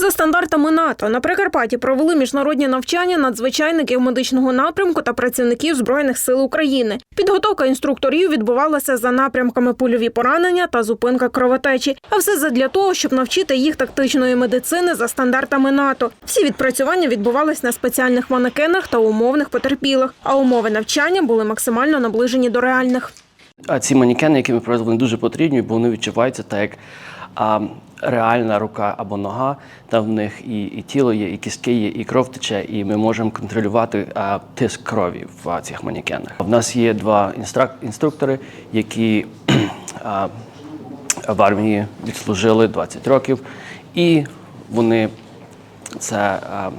За стандартами НАТО на Прикарпатті провели міжнародні навчання надзвичайників медичного напрямку та працівників збройних сил України. Підготовка інструкторів відбувалася за напрямками польові поранення та зупинка кровотечі. А все задля того, щоб навчити їх тактичної медицини за стандартами НАТО. Всі відпрацювання відбувались на спеціальних манекенах та умовних потерпілих. А умови навчання були максимально наближені до реальних. А ці манікени, які ми провели, вони дуже потрібні, бо вони відчуваються так, як а, реальна рука або нога. Там в них і, і тіло є, і кістки є, і кров тече, і ми можемо контролювати а, тиск крові в цих манікенах. В нас є два інстрак- інструктори, які а, в армії відслужили 20 років, і вони це, а,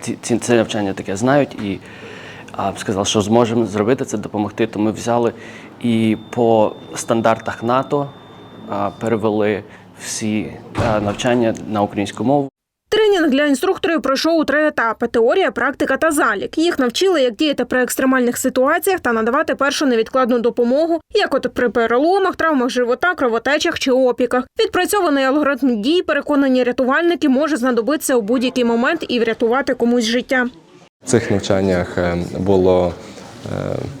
ці, це навчання таке знають і а, сказали, що зможемо зробити це, допомогти. То ми взяли і по стандартах НАТО а, перевели всі навчання на українську мову. Тренінг для інструкторів пройшов у три етапи: теорія, практика та залік. Їх навчили, як діяти при екстремальних ситуаціях та надавати першу невідкладну допомогу, як от при переломах, травмах живота, кровотечах чи опіках. Відпрацьований алгоритм дій, переконані рятувальники, може знадобитися у будь-який момент і врятувати комусь життя. В цих навчаннях е, було е,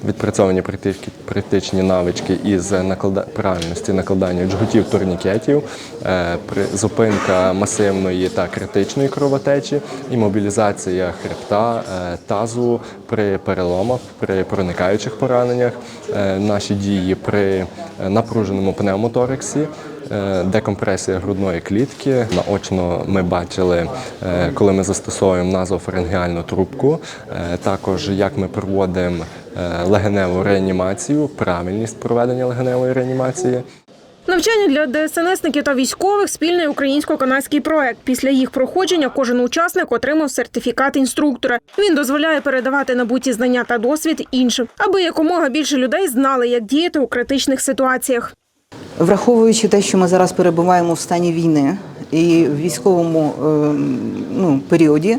відпрацьовані практи- практичні навички із наклада... правильності накладання джгутів турнікетів, е, зупинка масивної та критичної кровотечі і мобілізація хребта, е, тазу при переломах, при проникаючих пораненнях, е, наші дії при е, напруженому пневмоторексі. Е, Декомпресія грудної клітки. Наочно ми бачили, е, коли ми застосовуємо назофарингеальну трубку, е, також як ми проводимо легеневу реанімацію, правильність проведення легеневої реанімації. Навчання для ДСНСників та військових спільний українсько-канадський проект. Після їх проходження кожен учасник отримав сертифікат інструктора. Він дозволяє передавати набуті знання та досвід іншим, аби якомога більше людей знали, як діяти у критичних ситуаціях. Враховуючи те, що ми зараз перебуваємо в стані війни і в військовому е, ну, періоді,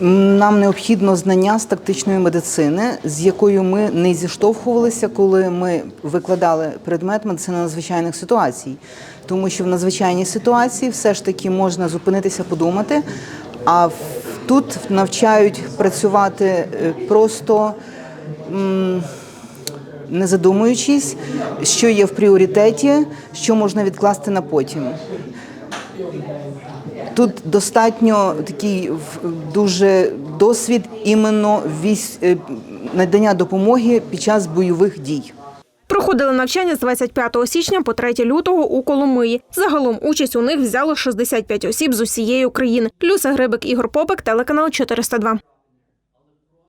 нам необхідно знання з тактичної медицини, з якою ми не зіштовхувалися, коли ми викладали предмет медицини надзвичайних ситуацій. Тому що в надзвичайній ситуації все ж таки можна зупинитися, подумати, а тут навчають працювати е, просто не задумуючись, що є в пріоритеті, що можна відкласти на потім. Тут достатньо такий дуже досвід іменно військ, е, надання допомоги під час бойових дій. Проходили навчання з 25 січня по 3 лютого у Коломиї. Загалом участь у них взяло 65 осіб з усієї України. Люся Грибик, Ігор Попик, телеканал 402.